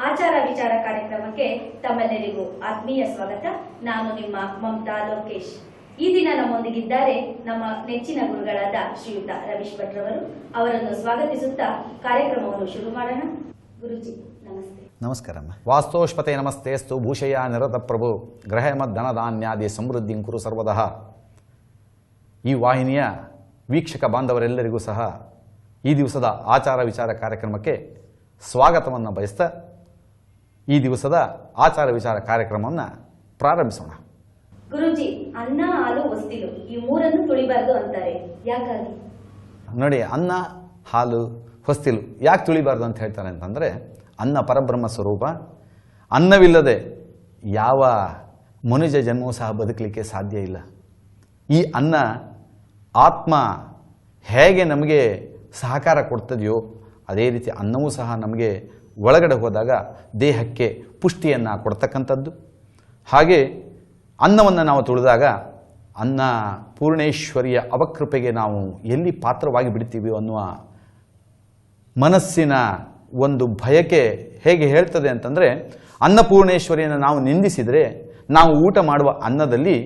ಆಚಾರ ವಿಚಾರ ಕಾರ್ಯಕ್ರಮಕ್ಕೆ ತಮ್ಮೆಲ್ಲರಿಗೂ ಆತ್ಮೀಯ ಸ್ವಾಗತ. ನಾನು ನಿಮ್ಮ ಮಮತಾ ಲೋಕೇಶ್. ಈ ದಿನ ನಮ್ಮೊಂದಿಗಿದ್ದಾರೆ ನಮ್ಮ ನೆಚ್ಚಿನ ಗುರುಗಳಾದ ಶ್ರೀಯುತ ರವೀಶ್ ಭಟ್ರವರು ಅವರನ್ನು ಸ್ವಾಗತಿಸುತ್ತಾ ಕಾರ್ಯಕ್ರಮವನ್ನು ಶುರು ಮಾಡೋಣ. ಗುರುಜಿ, ನಮಸ್ತೆ. ನಮಸ್ಕಾರಮ್ಮ ವಾಸ್ತೋಷ್ಪತೆ ನಮಸ್ತೇಸ್ತು ಭೂಷಯ ನಿರತ ಪ್ರಭು. ಗ್ರಹ ಧನಧಾನ್ಯಾದಿ ಸಮೃದ್ಧಿ ಕುರು ಸರ್ವದಃ. ಈ ವಾಹಿನಿಯ ವೀಕ್ಷಕ ಬಾಂಧವರೆಲ್ಲರಿಗೂ ಸಹ ಈ ದಿವಸದ ಆಚಾರ ವಿಚಾರ ಕಾರ್ಯಕ್ರಮಕ್ಕೆ ಸ್ವಾಗತವನ್ನು ಬಯಸ್ತಾ ಈ ದಿವಸದ ಆಚಾರ ವಿಚಾರ ಕಾರ್ಯಕ್ರಮವನ್ನು ಪ್ರಾರಂಭಿಸೋಣ. ಗುರುಜಿ ಅನ್ನ ಹಾಲು ಹೊಸ್ತಿಲು ಈ ಮೂರನ್ನು ತುಳಿಬಾರ್ದು ಅಂತಾರೆ. ಯಾಕಾಗಿ? ನೋಡಿ ಅನ್ನ ಹಾಲು ಹೊಸ್ತಿಲು ಯಾಕೆ ತುಳಿಬಾರ್ದು ಅಂತ ಹೇಳ್ತಾರೆ ಅಂತಂದರೆ ಅನ್ನ ಪರಬ್ರಹ್ಮ ಸ್ವರೂಪ ಅನ್ನವಿಲ್ಲದೆ ಯಾವ ಮನುಜ ಜನ್ಮವೂ ಸಹ ಬದುಕಲಿಕ್ಕೆ ಸಾಧ್ಯ ಇಲ್ಲ. ಈ ಅನ್ನ ಆತ್ಮ ಹೇಗೆ ನಮಗೆ ಸಹಕಾರ ಕೊಡ್ತದೆಯೋ ಅದೇ ರೀತಿ ಅನ್ನವೂ ಸಹ ನಮಗೆ ಒಳಗಡೆ ಹೋದಾಗ ದೇಹಕ್ಕೆ ಪುಷ್ಟಿಯನ್ನು ಕೊಡ್ತಕ್ಕಂಥದ್ದು. ಹಾಗೆ ಅನ್ನವನ್ನು ನಾವು ತುಳಿದಾಗ ಅನ್ನ ಪೂರ್ಣೇಶ್ವರಿಯ ಅವಕೃಪೆಗೆ ನಾವು ಎಲ್ಲಿ ಪಾತ್ರವಾಗಿ ಬಿಡ್ತೀವಿ ಅನ್ನುವ ಮನಸ್ಸಿನ ಒಂದು ಭಯಕ್ಕೆ ಹೇಗೆ ಹೇಳ್ತದೆ ಅಂತಂದರೆ ಅನ್ನಪೂರ್ಣೇಶ್ವರಿಯನ್ನು ನಾವು ನಿಂದಿಸಿದರೆ ನಾವು ಊಟ ಮಾಡುವ ಅನ್ನದಲ್ಲಿ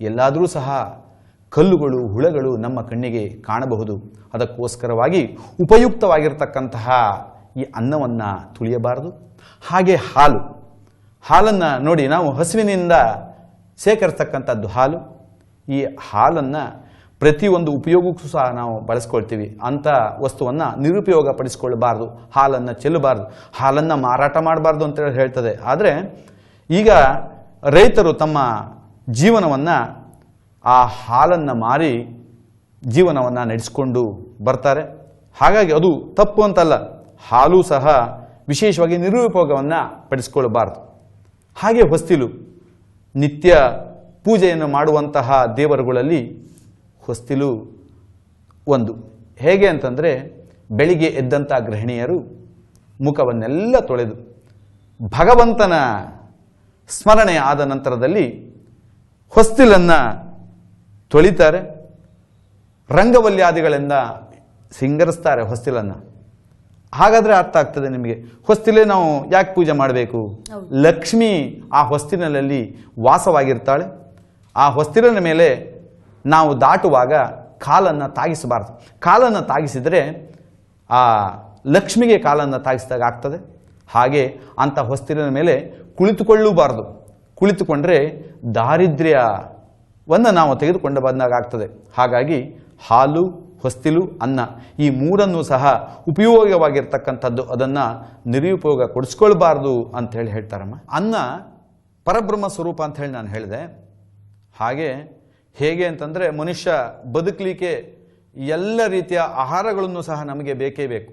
ಎಲ್ಲಾದರೂ ಸಹ ಕಲ್ಲುಗಳು, ಹುಳಗಳು ನಮ್ಮ ಕಣ್ಣಿಗೆ ಕಾಣಬಹುದು. ಅದಕ್ಕೋಸ್ಕರವಾಗಿ ಉಪಯುಕ್ತವಾಗಿರ್ತಕ್ಕಂತಹ ಈ ಅನ್ನವನ್ನು ತುಳಿಯಬಾರದು. ಹಾಗೆ ಹಾಲು. ಹಾಲನ್ನು ನೋಡಿ ನಾವು ಹಸುವಿನಿಂದ ಶೇಖರಿಸ್ತಕ್ಕಂಥದ್ದು ಹಾಲು. ಈ ಹಾಲನ್ನು ಪ್ರತಿಯೊಂದು ಉಪಯೋಗಕ್ಕೂ ಸಹ ನಾವು ಬಳಸ್ಕೊಳ್ತೀವಿ. ಅಂಥ ವಸ್ತುವನ್ನು ನಿರುಪಯೋಗ ಪಡಿಸ್ಕೊಳ್ಬಾರ್ದು ಹಾಲನ್ನು ಚೆಲ್ಲಬಾರ್ದು. ಹಾಲನ್ನು ಮಾರಾಟ ಮಾಡಬಾರ್ದು ಅಂತೇಳಿ ಹೇಳ್ತದೆ. ಆದರೆ ಈಗ ರೈತರು ತಮ್ಮ ಜೀವನವನ್ನು ಆ ಹಾಲನ್ನು ಮಾರಿ ಜೀವನವನ್ನು ನಡೆಸಿಕೊಂಡು ಬರ್ತಾರೆ. ಹಾಗಾಗಿ ಅದು ತಪ್ಪು ಅಂತಲ್ಲ. ಹಾಲು ಸಹ ವಿಶೇಷವಾಗಿ ನಿರುಪಯೋಗವನ್ನು ಪಡಿಸ್ಕೊಳ್ಬಾರ್ದು. ಹಾಗೆ ಹೊಸ್ತಿಲು, ನಿತ್ಯ ಪೂಜೆಯನ್ನು ಮಾಡುವಂತಹ ದೇವರುಗಳಲ್ಲಿ ಹೊಸ್ತಿಲು ಒಂದು. ಹೇಗೆ ಅಂತಂದರೆ, ಬೆಳಿಗ್ಗೆ ಎದ್ದಂಥ ಗೃಹಿಣಿಯರು ಮುಖವನ್ನೆಲ್ಲ ತೊಳೆದು, ಭಗವಂತನ ಸ್ಮರಣೆ ಆದ ನಂತರದಲ್ಲಿ ಹೊಸ್ತಿಲನ್ನು ತೊಳಿತಾರೆ, ರಂಗವಲ್ಯಾದಿಗಳಿಂದ ಸಿಂಗರಿಸ್ತಾರೆ ಹೊಸ್ತಿಲನ್ನು. ಹಾಗಾದರೆ ಅರ್ಥ ಆಗ್ತದೆ ನಿಮಗೆ. ಹೊಸ್ತಿಲೇ ನಾವು ಯಾಕೆ ಪೂಜೆ ಮಾಡಬೇಕು? ಲಕ್ಷ್ಮಿ ಆ ಹೊಸ್ತಿಲಲ್ಲಿ ವಾಸವಾಗಿರ್ತಾಳೆ. ಆ ಹೊಸ್ತಿಲಿನ ಮೇಲೆ ನಾವು ದಾಟುವಾಗ ಕಾಲನ್ನು ತಾಗಿಸಬಾರ್ದು. ಕಾಲನ್ನು ತಾಗಿಸಿದರೆ ಆ ಲಕ್ಷ್ಮಿಗೆ ಕಾಲನ್ನು ತಾಗಿಸಿದಾಗ ಆಗ್ತದೆ. ಹಾಗೆ ಅಂಥ ಹೊಸ್ತಿಲಿನ ಮೇಲೆ ಕುಳಿತುಕೊಳ್ಳಬಾರ್ದು. ಕುಳಿತುಕೊಂಡ್ರೆ ದಾರಿದ್ರ್ಯವನ್ನು ನಾವು ತೆಗೆದುಕೊಂಡು ಬಂದಾಗ ಆಗ್ತದೆ. ಹಾಗಾಗಿ ಹಾಲು ಹೊಸ್ತಿಲು, ಅನ್ನ. ಈ ಮೂರನ್ನು ಸಹ ಉಪಯೋಗವಾಗಿರ್ತಕ್ಕಂಥದ್ದು. ಅದನ್ನು ನಿರುಪಯೋಗ ಕೊಡಿಸ್ಕೊಳ್ಬಾರ್ದು ಅಂತ ಹೇಳಿ ಹೇಳ್ತಾರಮ್ಮ. ಅನ್ನ ಪರಬ್ರಹ್ಮ ಸ್ವರೂಪ ಅಂತ ಹೇಳಿ ನಾನು ಹೇಳಿದೆ. ಹಾಗೆ ಹೇಗೆ ಅಂತಂದರೆ ಮನುಷ್ಯ ಬದುಕಲಿಕ್ಕೆ ಎಲ್ಲ ರೀತಿಯ ಆಹಾರಗಳನ್ನು ಸಹ ನಮಗೆ ಬೇಕೇ ಬೇಕು.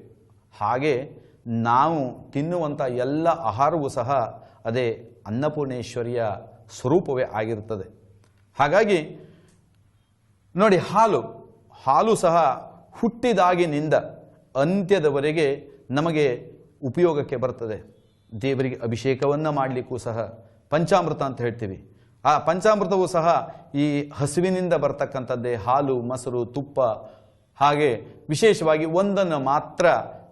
ಹಾಗೆ ನಾವು ತಿನ್ನುವಂಥ ಎಲ್ಲ ಆಹಾರವೂ ಸಹ ಅದೇ ಅನ್ನಪೂರ್ಣೇಶ್ವರಿಯ ಸ್ವರೂಪವೇ ಆಗಿರುತ್ತದೆ. ಹಾಗಾಗಿ ನೋಡಿ ಹಾಲು. ಹಾಲು ಸಹ ಹುಟ್ಟಿದಾಗಿನಿಂದ ಅಂತ್ಯದವರೆಗೆ ನಮಗೆ ಉಪಯೋಗಕ್ಕೆ ಬರ್ತದೆ. ದೇವರಿಗೆ ಅಭಿಷೇಕವನ್ನು ಮಾಡಲಿಕ್ಕೂ ಸಹ ಪಂಚಾಮೃತ ಅಂತ ಹೇಳ್ತೀವಿ. ಆ ಪಂಚಾಮೃತವು ಸಹ ಈ ಹಸುವಿನಿಂದ ಬರ್ತಕ್ಕಂಥದ್ದೇ ಹಾಲು, ಮೊಸರು, ತುಪ್ಪ, ಹಾಗೆ ವಿಶೇಷವಾಗಿ ಒಂದನ್ನು ಮಾತ್ರ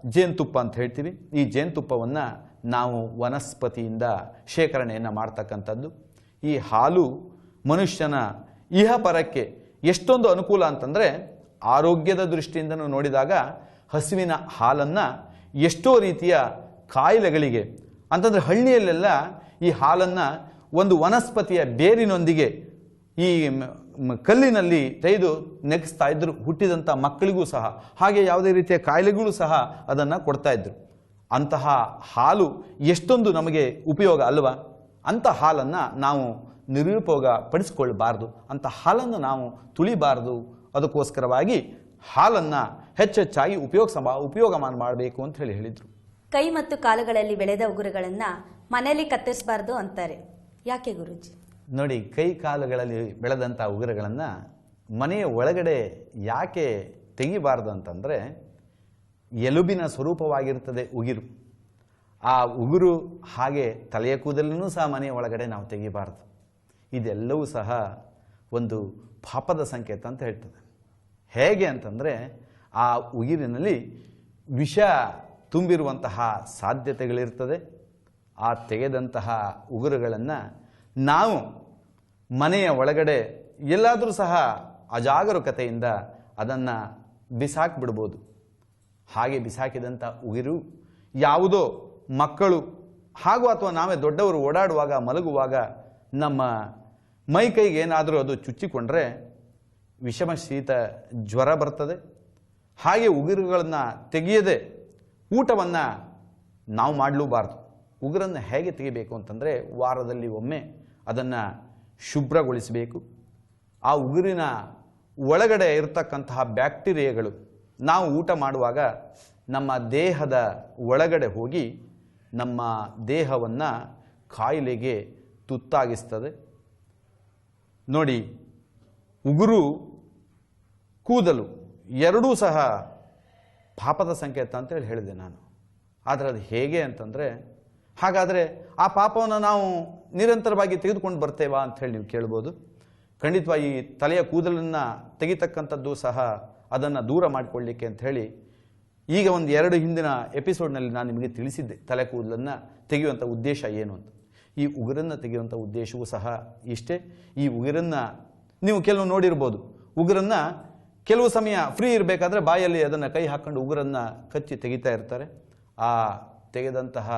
ಜೇನುತುಪ್ಪ ಅಂತ ಹೇಳ್ತೀವಿ. ಈ ಜೇನುತುಪ್ಪವನ್ನು ನಾವು ವನಸ್ಪತಿಯಿಂದ ಶೇಖರಣೆಯನ್ನು ಮಾಡ್ತಕ್ಕಂಥದ್ದು. ಈ ಹಾಲು ಮನುಷ್ಯನ ಇಹಪರಕ್ಕೆ ಎಷ್ಟೊಂದು ಅನುಕೂಲ ಅಂತಂದರೆ ಆರೋಗ್ಯದ ದೃಷ್ಟಿಯಿಂದ ನೋಡಿದಾಗ ಹಸುವಿನ ಹಾಲನ್ನು ಎಷ್ಟೋ ರೀತಿಯ ಕಾಯಿಲೆಗಳಿಗೆ, ಅಂತಂದರೆ ಹಳ್ಳಿಯಲ್ಲೆಲ್ಲ ಈ ಹಾಲನ್ನು ಒಂದು ವನಸ್ಪತಿಯ ಬೇರಿನೊಂದಿಗೆ ಈ ಕಲ್ಲಿನಲ್ಲಿ ತೆಗೆದು ನೆಗೆಸ್ತಾ ಇದ್ದರು ಹುಟ್ಟಿದಂಥ ಮಕ್ಕಳಿಗೂ ಸಹ, ಹಾಗೆ ಯಾವುದೇ ರೀತಿಯ ಕಾಯಿಲೆಗಳು ಸಹ ಅದನ್ನು ಕೊಡ್ತಾ ಇದ್ದರು ಅಂತಹ ಹಾಲು ಎಷ್ಟೊಂದು ನಮಗೆ ಉಪಯೋಗ ಅಲ್ವಾ? ಅಂಥ ಹಾಲನ್ನು ನಾವು ನಿರುಪಯೋಗ ಪಡಿಸ್ಕೊಳ್ಬಾರ್ದು ಅಂಥ ಹಾಲನ್ನು ನಾವು ತುಳಿಬಾರ್ದು. ಅದಕ್ಕೋಸ್ಕರವಾಗಿ ಹಾಲನ್ನು ಹೆಚ್ಚೆಚ್ಚಾಗಿ ಉಪಯೋಗ ಸಮ ಉಪಯೋಗ ಮಾಡಬೇಕು ಅಂತ ಹೇಳಿ ಹೇಳಿದರು. ಕೈ ಮತ್ತು ಕಾಲುಗಳಲ್ಲಿ ಬೆಳೆದ ಉಗುರುಗಳನ್ನು ಮನೆಯಲ್ಲಿ ಕತ್ತರಿಸಬಾರ್ದು ಅಂತಾರೆ. ಯಾಕೆ ಗುರುಜಿ? ನೋಡಿ ಕೈ ಕಾಲುಗಳಲ್ಲಿ ಬೆಳೆದಂಥ ಉಗುರುಗಳನ್ನು ಮನೆಯ ಒಳಗಡೆ ಯಾಕೆ ತೆಗಿಬಾರ್ದು ಅಂತಂದರೆ ಎಲುಬಿನ ಸ್ವರೂಪವಾಗಿರ್ತದೆ ಉಗಿರು. ಆ ಉಗುರು ಹಾಗೆ ತಲೆಯ ಕೂದಲನ್ನೂ ಸಹ ಮನೆಯ ಒಳಗಡೆ ನಾವು ತೆಗಿಬಾರ್ದು. ಇದೆಲ್ಲವೂ ಸಹ ಒಂದು ಪಾಪದ ಸಂಕೇತ ಅಂತ ಹೇಳ್ತದೆ. ಹೇಗೆ ಅಂತಂದರೆ ಆ ಉಗಿರಿನಲ್ಲಿ ವಿಷ ತುಂಬಿರುವಂತಹ ಸಾಧ್ಯತೆಗಳಿರ್ತದೆ. ಆ ತೆಗೆದಂತಹ ಉಗುರುಗಳನ್ನು ನಾವು ಮನೆಯ ಒಳಗಡೆ ಎಲ್ಲಾದರೂ ಸಹ ಅಜಾಗರೂಕತೆಯಿಂದ ಅದನ್ನು ಬಿಸಾಕ್ಬಿಡ್ಬೋದು. ಹಾಗೆ ಬಿಸಾಕಿದಂಥ ಉಗಿರು ಯಾವುದೋ ಮಕ್ಕಳು ಹಾಗೂ ಅಥವಾ ನಾವೇ ದೊಡ್ಡವರು ಓಡಾಡುವಾಗ ಮಲಗುವಾಗ ನಮ್ಮ ಮೈ ಕೈಗೆ ಏನಾದರೂ ಅದು ಚುಚ್ಚಿಕೊಂಡ್ರೆ ವಿಷಮ ಶೀತ ಜ್ವರ ಬರ್ತದೆ. ಹಾಗೆ ಉಗುರುಗಳನ್ನು ತೆಗೆಯದೆ ಊಟವನ್ನು ನಾವು ಮಾಡಲೂಬಾರ್ದು. ಉಗುರನ್ನು ಹೇಗೆ ತೆಗಿಬೇಕು ಅಂತಂದರೆ ವಾರದಲ್ಲಿ ಒಮ್ಮೆ ಅದನ್ನು ಶುಭ್ರಗೊಳಿಸಬೇಕು. ಆ ಉಗುರಿನ ಒಳಗಡೆ ಇರತಕ್ಕಂತಹ ಬ್ಯಾಕ್ಟೀರಿಯಾಗಳು ನಾವು ಊಟ ಮಾಡುವಾಗ ನಮ್ಮ ದೇಹದ ಒಳಗಡೆ ಹೋಗಿ ನಮ್ಮ ದೇಹವನ್ನು ಕಾಯಿಲೆಗೆ ತುತ್ತಾಗಿಸ್ತದೆ. ನೋಡಿ, ಉಗುರು, ಕೂದಲು ಎರಡೂ ಸಹ ಪಾಪದ ಸಂಕೇತ ಅಂತೇಳಿ ಹೇಳಿದೆ ನಾನು. ಆದರೆ ಅದು ಹೇಗೆ ಅಂತಂದರೆ, ಹಾಗಾದರೆ ಆ ಪಾಪವನ್ನು ನಾವು ನಿರಂತರವಾಗಿ ತೆಗೆದುಕೊಂಡು ಬರ್ತೇವಾ ಅಂಥೇಳಿ ನೀವು ಕೇಳ್ಬೋದು. ಖಂಡಿತವಾಗಿ ತಲೆಯ ಕೂದಲನ್ನು ತೆಗಿತಕ್ಕಂಥದ್ದು ಸಹ ಅದನ್ನು ದೂರ ಮಾಡಿಕೊಳ್ಳಿಕ್ಕೆ ಅಂತ ಹೇಳಿ ಈಗ ಒಂದು ಎರಡು ಹಿಂದಿನ ಎಪಿಸೋಡ್ನಲ್ಲಿ ನಾನು ನಿಮಗೆ ತಿಳಿಸಿದ್ದೆ ತಲೆ ಕೂದಲನ್ನು ತೆಗೆಯುವಂಥ ಉದ್ದೇಶ ಏನು ಅಂತ. ಈ ಉಗುರನ್ನು ತೆಗೆಯುವಂಥ ಉದ್ದೇಶವೂ ಸಹ ಇಷ್ಟೇ. ಈ ಉಗುರನ್ನು ನೀವು ಕೆಲವು ನೋಡಿರ್ಬೋದು. ಉಗುರನ್ನು ಕೆಲವು ಸಮಯ ಫ್ರೀ ಇರಬೇಕಾದ್ರೆ ಬಾಯಲ್ಲಿ ಅದನ್ನು ಕೈ ಹಾಕ್ಕೊಂಡು ಉಗುರನ್ನು ಕಚ್ಚಿ ತೆಗಿತಾ ಇರ್ತಾರೆ. ಆ ತೆಗೆದಂತಹ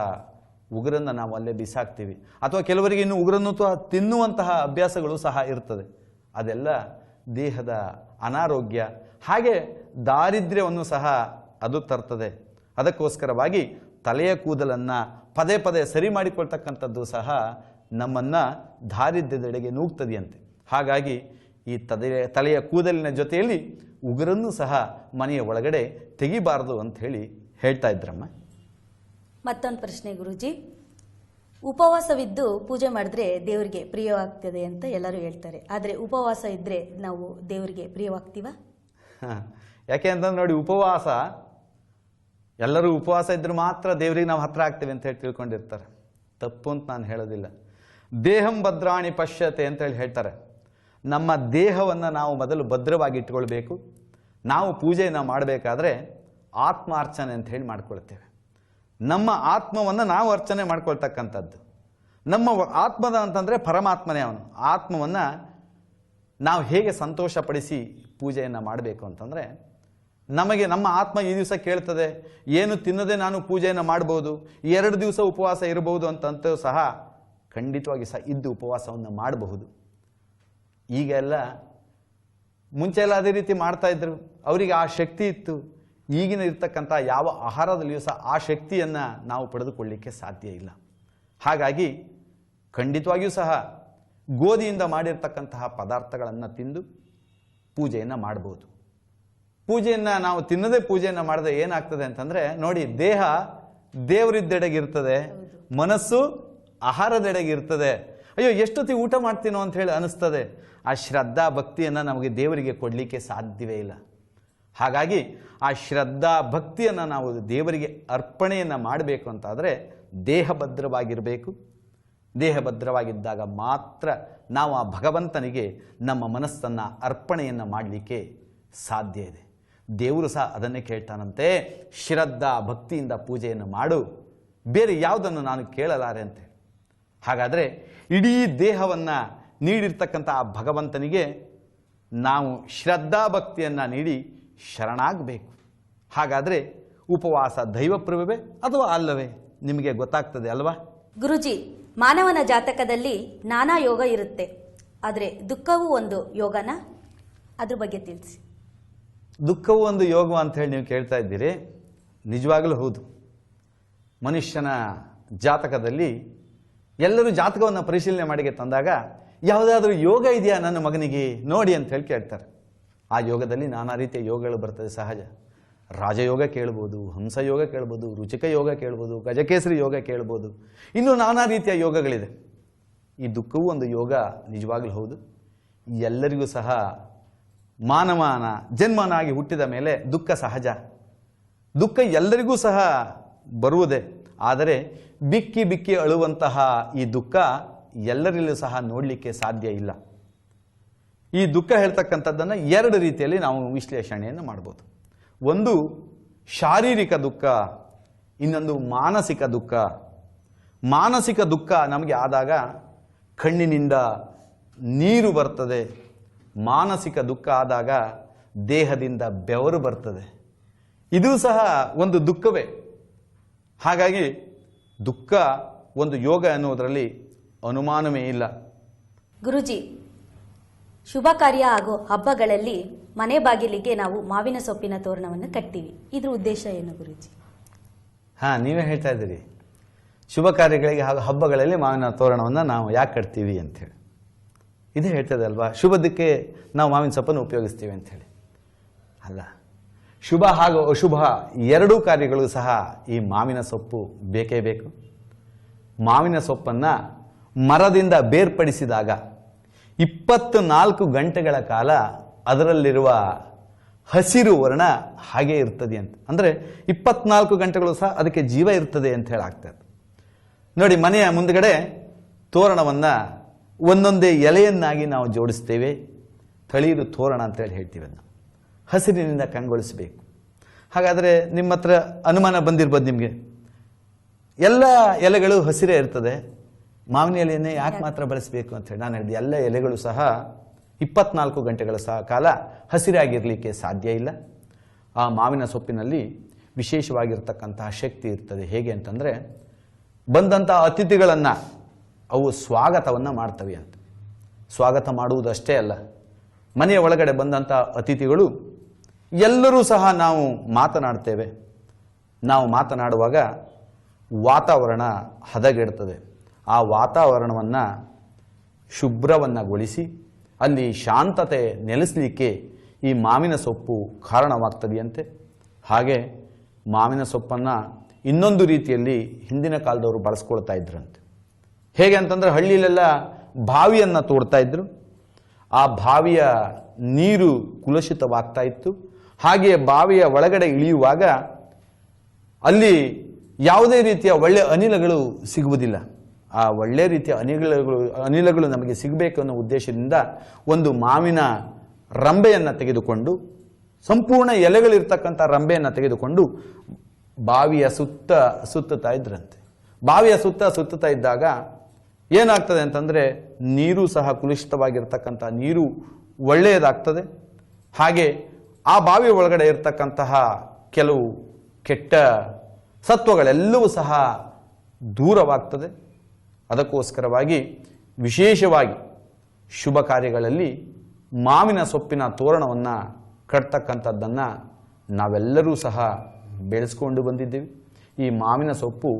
ಉಗುರನ್ನು ನಾವು ಅಲ್ಲೇ ಬಿಸಾಕ್ತೀವಿ. ಅಥವಾ ಕೆಲವರಿಗೆ ಇನ್ನು ಉಗುರನ್ನು ತಿನ್ನುವಂತಹ ಅಭ್ಯಾಸಗಳು ಸಹ ಇರ್ತದೆ. ಅದೆಲ್ಲ ದೇಹದ ಅನಾರೋಗ್ಯ, ಹಾಗೆ ದಾರಿದ್ರ್ಯವನ್ನು ಸಹ ಅದು ತರ್ತದೆ. ಅದಕ್ಕೋಸ್ಕರವಾಗಿ ತಲೆಯ ಕೂದಲನ್ನು ಪದೇ ಪದೇ ಸರಿ ಮಾಡಿಕೊಳ್ತಕ್ಕಂಥದ್ದು ಸಹ ನಮ್ಮನ್ನು ದಾರಿದ್ರ್ಯದೆಡೆಗೆ ನೂಗ್ತದೆಯಂತೆ. ಹಾಗಾಗಿ ಈ ತದೆಯ ತಲೆಯ ಕೂದಲಿನ ಜೊತೆಯಲ್ಲಿ ಉಗುರನ್ನು ಸಹ ಮನೆಯ ಒಳಗಡೆ ತೆಗಿಬಾರದು ಅಂತ ಹೇಳಿ ಹೇಳ್ತಾ ಇದ್ರಮ್ಮ. ಮತ್ತೊಂದು ಪ್ರಶ್ನೆ ಗುರುಜಿ. ಉಪವಾಸವಿದ್ದು ಪೂಜೆ ಮಾಡಿದ್ರೆ ದೇವರಿಗೆ ಪ್ರಿಯವಾಗ್ತದೆ ಅಂತ ಎಲ್ಲರೂ ಹೇಳ್ತಾರೆ. ಆದರೆ ಉಪವಾಸ ಇದ್ದರೆ ನಾವು ದೇವರಿಗೆ ಪ್ರಿಯವಾಗ್ತೀವ? ಹಾಂ. ಯಾಕೆ ಅಂತಂದ್ರೆ ನೋಡಿ ಉಪವಾಸ ಎಲ್ಲರೂ ಉಪವಾಸ ಇದ್ದರೂ ಮಾತ್ರ ದೇವರಿಗೆ ನಾವು ಹತ್ರ ಆಗ್ತೇವೆ ಅಂತ ಹೇಳಿ ತಿಳ್ಕೊಂಡಿರ್ತಾರೆ. ತಪ್ಪು ಅಂತ ನಾನು ಹೇಳೋದಿಲ್ಲ. ದೇಹಂ ಭದ್ರಾಣಿ ಪಶ್ಯತೆ ಅಂತ ಹೇಳಿ ಹೇಳ್ತಾರೆ. ನಮ್ಮ ದೇಹವನ್ನು ನಾವು ಮೊದಲು ಭದ್ರವಾಗಿ ಇಟ್ಕೊಳ್ಬೇಕು. ನಾವು ಪೂಜೆಯನ್ನು ಮಾಡಬೇಕಾದ್ರೆ ಆತ್ಮಾರ್ಚನೆ ಅಂತ ಹೇಳಿ ಮಾಡ್ಕೊಳ್ತೇವೆ. ನಮ್ಮ ಆತ್ಮವನ್ನು ನಾವು ಅರ್ಚನೆ ಮಾಡ್ಕೊಳ್ತಕ್ಕಂಥದ್ದು. ನಮ್ಮ ಆತ್ಮದ ಅಂತಂದರೆ ಪರಮಾತ್ಮನೇ ಅವನು. ಆತ್ಮವನ್ನು ನಾವು ಹೇಗೆ ಸಂತೋಷಪಡಿಸಿ ಪೂಜೆಯನ್ನು ಮಾಡಬೇಕು ಅಂತಂದರೆ ನಮಗೆ ನಮ್ಮ ಆತ್ಮ ಈ ದಿವಸ ಕೇಳ್ತದೆ, ಏನು ತಿನ್ನದೆ ನಾನು ಪೂಜೆಯನ್ನು ಮಾಡ್ಬೋದು, ಎರಡು ದಿವಸ ಉಪವಾಸ ಇರಬಹುದು ಅಂತಂತೂ ಸಹ ಖಂಡಿತವಾಗಿ ಸಹ ಇದ್ದು ಉಪವಾಸವನ್ನು ಮಾಡಬಹುದು. ಈಗ ಎಲ್ಲ ಮುಂಚೆ ಅದೇ ರೀತಿ ಮಾಡ್ತಾ ಇದ್ರು, ಅವರಿಗೆ ಆ ಶಕ್ತಿ ಇತ್ತು. ಈಗಿನ ಇರ್ತಕ್ಕಂಥ ಯಾವ ಆಹಾರದಲ್ಲಿಯೂ ಸಹ ಆ ಶಕ್ತಿಯನ್ನು ನಾವು ಪಡೆದುಕೊಳ್ಳಿಕ್ಕೆ ಸಾಧ್ಯ ಇಲ್ಲ. ಹಾಗಾಗಿ ಖಂಡಿತವಾಗಿಯೂ ಸಹ ಗೋಧಿಯಿಂದ ಮಾಡಿರ್ತಕ್ಕಂತಹ ಪದಾರ್ಥಗಳನ್ನು ತಿಂದು ಪೂಜೆಯನ್ನು ಮಾಡ್ಬೋದು. ಪೂಜೆಯನ್ನು ನಾವು ತಿನ್ನದೇ ಪೂಜೆಯನ್ನು ಮಾಡದೆ ಏನಾಗ್ತದೆ ಅಂತಂದರೆ, ನೋಡಿ, ದೇಹ ದೇವರಿದ್ದೆಡೆಗಿರ್ತದೆ, ಮನಸ್ಸು ಆಹಾರದೆಡೆಗಿರ್ತದೆ. ಅಯ್ಯೋ, ಎಷ್ಟೊತ್ತಿ ಊಟ ಮಾಡ್ತೀನೋ ಅಂತ ಹೇಳಿ ಅನಿಸ್ತದೆ. ಆ ಶ್ರದ್ಧಾ ಭಕ್ತಿಯನ್ನು ನಮಗೆ ದೇವರಿಗೆ ಕೊಡಲಿಕ್ಕೆ ಸಾಧ್ಯವೇ ಇಲ್ಲ. ಹಾಗಾಗಿ ಆ ಶ್ರದ್ಧಾ ಭಕ್ತಿಯನ್ನು ನಾವು ದೇವರಿಗೆ ಅರ್ಪಣೆಯನ್ನು ಮಾಡಬೇಕು ಅಂತಾದರೆ ದೇಹ ಭದ್ರವಾಗಿರಬೇಕು. ದೇಹ ಭದ್ರವಾಗಿದ್ದಾಗ ಮಾತ್ರ ನಾವು ಆ ಭಗವಂತನಿಗೆ ನಮ್ಮ ಮನಸ್ಸನ್ನು ಅರ್ಪಣೆಯನ್ನು ಮಾಡಲಿಕ್ಕೆ ಸಾಧ್ಯ ಇದೆ. ದೇವರು ಸಹ ಅದನ್ನೇ ಕೇಳ್ತಾನಂತೆ, ಶ್ರದ್ಧಾ ಭಕ್ತಿಯಿಂದ ಪೂಜೆಯನ್ನು ಮಾಡು. ಬೇರೆ ಯಾವುದನ್ನು ನಾನು ಕೇಳಲಾರೆ ಅಂತೆ ಹಾಗಾದರೆ ಇಡೀ ದೇಹವನ್ನು ನೀಡಿರ್ತಕ್ಕಂಥ ಆ ಭಗವಂತನಿಗೆ ನಾವು ಶ್ರದ್ಧಾ ಭಕ್ತಿಯನ್ನು ನೀಡಿ ಶರಣಾಗಬೇಕು. ಹಾಗಾದರೆ ಉಪವಾಸ ದೈವಪ್ರಭವೇ ಅಥವಾ ಅಲ್ಲವೇ? ನಿಮಗೆ ಗೊತ್ತಾಗ್ತದೆ ಅಲ್ವಾ? ಗುರುಜಿ, ಮಾನವನ ಜಾತಕದಲ್ಲಿ ನಾನಾ ಯೋಗ ಇರುತ್ತೆ. ಆದರೆ ದುಃಖವೂ ಒಂದು ಯೋಗನ? ಅದ್ರ ಬಗ್ಗೆ ತಿಳಿಸಿ. ದುಃಖವು ಒಂದು ಯೋಗ ಅಂತ ಹೇಳಿ ನೀವು ಕೇಳ್ತಾ ಇದ್ದೀರಿ. ನಿಜವಾಗಲೂ ಹೌದು. ಮನುಷ್ಯನ ಜಾತಕದಲ್ಲಿ ಎಲ್ಲರೂ ಜಾತಕವನ್ನು ಪರಿಶೀಲನೆ ಮಾಡಿಗೆ ತಂದಾಗ ಯಾವುದಾದ್ರೂ ಯೋಗ ಇದೆಯಾ ನನ್ನ ಮಗನಿಗೆ ನೋಡಿ ಅಂತ ಹೇಳಿ ಕೇಳ್ತಾರೆ. ಆ ಯೋಗದಲ್ಲಿ ನಾನಾ ರೀತಿಯ ಯೋಗಗಳು ಬರ್ತದೆ ಸಹಜ. ರಾಜಯೋಗ ಕೇಳ್ಬೋದು ಹಂಸಯೋಗ ಕೇಳ್ಬೋದು, ರುಚಿಕ ಯೋಗ ಕೇಳ್ಬೋದು, ಗಜಕೇಸರಿ ಯೋಗ ಕೇಳ್ಬೋದು. ಇನ್ನೂ ನಾನಾ ರೀತಿಯ ಯೋಗಗಳಿದೆ. ಈ ದುಃಖವೂ ಒಂದು ಯೋಗ, ನಿಜವಾಗ್ಲೂ ಹೌದು. ಎಲ್ಲರಿಗೂ ಸಹ ಮಾನವನ, ಜನ್ಮನಾಗಿ ಹುಟ್ಟಿದ ಮೇಲೆ ದುಃಖ ಸಹಜ. ದುಃಖ ಎಲ್ಲರಿಗೂ ಸಹ ಬರುವುದೇ. ಆದರೆ ಬಿಕ್ಕಿ ಬಿಕ್ಕಿ ಅಳುವಂತಹ ಈ ದುಃಖ ಎಲ್ಲರಲ್ಲೂ ಸಹ ನೋಡಲಿಕ್ಕೆ ಸಾಧ್ಯ ಇಲ್ಲ. ಈ ದುಃಖ ಹೇಳ್ತಕ್ಕಂಥದ್ದನ್ನು ಎರಡು ರೀತಿಯಲ್ಲಿ ನಾವು ವಿಶ್ಲೇಷಣೆಯನ್ನು ಮಾಡ್ಬೋದು. ಒಂದು, ಶಾರೀರಿಕ ದುಃಖ, ಇನ್ನೊಂದು ಮಾನಸಿಕ ದುಃಖ. ಮಾನಸಿಕ ದುಃಖ ನಮಗೆ ಆದಾಗ ಕಣ್ಣಿನಿಂದ ನೀರು ಬರ್ತದೆ. ಮಾನಸಿಕ ದುಃಖ ಆದಾಗ ದೇಹದಿಂದ ಬೆವರು ಬರ್ತದೆ. ಇದು ಸಹ ಒಂದು ದುಃಖವೇ. ಹಾಗಾಗಿ ದುಃಖ ಒಂದು ಯೋಗ ಅನ್ನುವುದರಲ್ಲಿ ಅನುಮಾನವೇ ಇಲ್ಲ. ಗುರುಜಿ ಶುಭ ಕಾರ್ಯ ಹಾಗೂ ಹಬ್ಬಗಳಲ್ಲಿ ಮನೆ ಬಾಗಿಲಿಗೆ ನಾವು ಮಾವಿನ ಸೊಪ್ಪಿನ ತೋರಣವನ್ನು ಕಟ್ತೀವಿ. ಇದ್ರ ಉದ್ದೇಶ ಏನು ಗುರುಜಿ? ಹಾಂ ನೀವೇ ಹೇಳ್ತಾ ಇದ್ದೀರಿ. ಶುಭ ಕಾರ್ಯಗಳಿಗೆ ಹಾಗೂ ಹಬ್ಬಗಳಲ್ಲಿ ಮಾವಿನ ತೋರಣವನ್ನು ನಾವು ಯಾಕೆ ಕಟ್ತೀವಿ ಅಂಥೇಳಿ ಇದೇ ಹೇಳ್ತದೆ ಅಲ್ವಾ? ಶುಭದಕ್ಕೆ ನಾವು ಮಾವಿನ ಸೊಪ್ಪನ್ನು ಉಪಯೋಗಿಸ್ತೀವಿ ಅಂಥೇಳಿ ಅಲ್ಲ, ಶುಭ ಹಾಗೂ ಅಶುಭ ಎರಡೂ ಕಾರ್ಯಗಳು ಸಹ ಈ ಮಾವಿನ ಸೊಪ್ಪು ಬೇಕೇ ಬೇಕು. ಮಾವಿನ ಸೊಪ್ಪನ್ನು ಮರದಿಂದ ಬೇರ್ಪಡಿಸಿದಾಗ ಇಪ್ಪತ್ತು ನಾಲ್ಕು ಗಂಟೆಗಳ ಕಾಲ ಅದರಲ್ಲಿರುವ ಹಸಿರು ವರ್ಣ ಹಾಗೆ ಇರ್ತದೆ ಅಂತ. ಅಂದರೆ ಇಪ್ಪತ್ನಾಲ್ಕು ಗಂಟೆಗಳು ಸಹ ಅದಕ್ಕೆ ಜೀವ ಇರ್ತದೆ ಅಂತ ಹೇಳಾಗ್ತದೆ. ನೋಡಿ, ಮನೆಯ ಮುಂದ್ಗಡೆ ತೋರಣವನ್ನು ಒಂದೊಂದೇ ಎಲೆಯನ್ನಾಗಿ ನಾವು ಜೋಡಿಸ್ತೇವೆ. ತಳಿರು ತೋರಣ ಅಂತೇಳಿ ಹೇಳ್ತೀವಿ ಅದನ್ನು. ಹಸಿರಿನಿಂದ ಕಂಗೊಳಿಸಬೇಕು. ಹಾಗಾದರೆ ನಿಮ್ಮ ಹತ್ರ ಅನುಮಾನ ಬಂದಿರ್ಬೋದು ನಿಮಗೆ. ಎಲ್ಲ ಎಲೆಗಳು ಹಸಿರೇ ಇರ್ತದೆ. ಮಾವಿನ ಎಲೆಯನ್ನೇ ಯಾಕೆ ಮಾತ್ರ ಬಳಸಬೇಕು ಅಂತ ಹೇಳಿ ನಾನು ಹೇಳಿದೆ. ಎಲ್ಲ ಎಲೆಗಳು ಸಹ ಇಪ್ಪತ್ನಾಲ್ಕು ಗಂಟೆಗಳ ಸಹ ಕಾಲ ಹಸಿರಾಗಿರಲಿಕ್ಕೆ ಸಾಧ್ಯ ಇಲ್ಲ. ಆ ಮಾವಿನ ಸೊಪ್ಪಿನಲ್ಲಿ ವಿಶೇಷವಾಗಿರ್ತಕ್ಕಂತಹ ಶಕ್ತಿ ಇರ್ತದೆ. ಹೇಗೆ ಅಂತಂದರೆ ಬಂದಂಥ ಅತಿಥಿಗಳನ್ನು ಅವು ಸ್ವಾಗತವನ್ನು ಮಾಡ್ತವೆ ಅಂತ. ಸ್ವಾಗತ ಮಾಡುವುದಷ್ಟೇ ಅಲ್ಲ, ಮನೆಯ ಒಳಗಡೆ ಬಂದಂಥ ಅತಿಥಿಗಳು ಎಲ್ಲರೂ ಸಹ ನಾವು ಮಾತನಾಡ್ತೇವೆ. ನಾವು ಮಾತನಾಡುವಾಗ ವಾತಾವರಣ ಹದಗೆಡ್ತದೆ. ಆ ವಾತಾವರಣವನ್ನು ಶುಭ್ರವನ್ನಗೊಳಿಸಿ, ಅಲ್ಲಿ ಶಾಂತತೆ ನೆಲೆಸಲಿಕ್ಕೆ ಈ ಮಾವಿನ ಸೊಪ್ಪು ಕಾರಣವಾಗ್ತದೆಯಂತೆ. ಹಾಗೆ ಮಾವಿನ ಸೊಪ್ಪನ್ನು ಇನ್ನೊಂದು ರೀತಿಯಲ್ಲಿ ಹಿಂದಿನ ಕಾಲದವರು ಬಳಸ್ಕೊಳ್ತಾ ಇದ್ರಂತೆ. ಹೇಗೆ ಅಂತಂದ್ರೆ ಹಳ್ಳಿಲೆಲ್ಲ ಬಾವಿಯನ್ನು ತೋಡ್ತಾ ಇದ್ದರು ಆ ಬಾವಿಯ ನೀರು ಕುಲುಷಿತವಾಗ್ತಾ ಇತ್ತು. ಹಾಗೆಯೇ ಬಾವಿಯ ಒಳಗಡೆ ಇಳಿಯುವಾಗ ಅಲ್ಲಿ ಯಾವುದೇ ರೀತಿಯ ಒಳ್ಳೆಯ ಅನಿಲಗಳು ಸಿಗುವುದಿಲ್ಲ. ಆ ಒಳ್ಳೆಯ ರೀತಿಯ ಅನಿಲಗಳು ಅನಿಲಗಳು ನಮಗೆ ಸಿಗಬೇಕು ಅನ್ನೋ ಉದ್ದೇಶದಿಂದ ಒಂದು ಮಾವಿನ ರಂಬೆಯನ್ನು ತೆಗೆದುಕೊಂಡು, ಸಂಪೂರ್ಣ ಎಲೆಗಳಿರ್ತಕ್ಕಂಥ ರಂಬೆಯನ್ನು ತೆಗೆದುಕೊಂಡು ಬಾವಿಯ ಸುತ್ತ ಸುತ್ತುತ್ತಾ ಇದ್ರಂತೆ. ಬಾವಿಯ ಸುತ್ತ ಸುತ್ತುತ್ತಾ ಇದ್ದಾಗ ಏನಾಗ್ತದೆ ಅಂತಂದರೆ ನೀರು ಸಹ ಕುಲುಷಿತವಾಗಿರ್ತಕ್ಕಂಥ ನೀರು ಒಳ್ಳೆಯದಾಗ್ತದೆ. ಹಾಗೆ ಆ ಬಾವಿ ಒಳಗಡೆ ಇರತಕ್ಕಂತಹ ಕೆಲವು ಕೆಟ್ಟ ಸತ್ವಗಳೆಲ್ಲವೂ ಸಹ ದೂರವಾಗ್ತದೆ. ಅದಕ್ಕೋಸ್ಕರವಾಗಿ ವಿಶೇಷವಾಗಿ ಶುಭ ಕಾರ್ಯಗಳಲ್ಲಿ ಮಾವಿನ ಸೊಪ್ಪಿನ ತೋರಣವನ್ನು ಕಟ್ತಕ್ಕಂಥದ್ದನ್ನು ನಾವೆಲ್ಲರೂ ಸಹ ಬೆಳೆಸ್ಕೊಂಡು ಬಂದಿದ್ದೀವಿ. ಈ ಮಾವಿನ ಸೊಪ್ಪು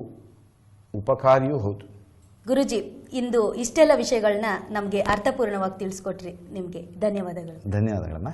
ಉಪಕಾರಿಯೂ ಹೌದು. ಗುರುಜಿ ಇಂದು ಇಷ್ಟೆಲ್ಲ ವಿಷಯಗಳನ್ನ ನಮಗೆ ಅರ್ಥಪೂರ್ಣವಾಗಿ ತಿಳಿಸ್ಕೊಟ್ರಿ. ನಿಮಗೆ ಧನ್ಯವಾದಗಳು. ಧನ್ಯವಾದಗಳಮ್ಮ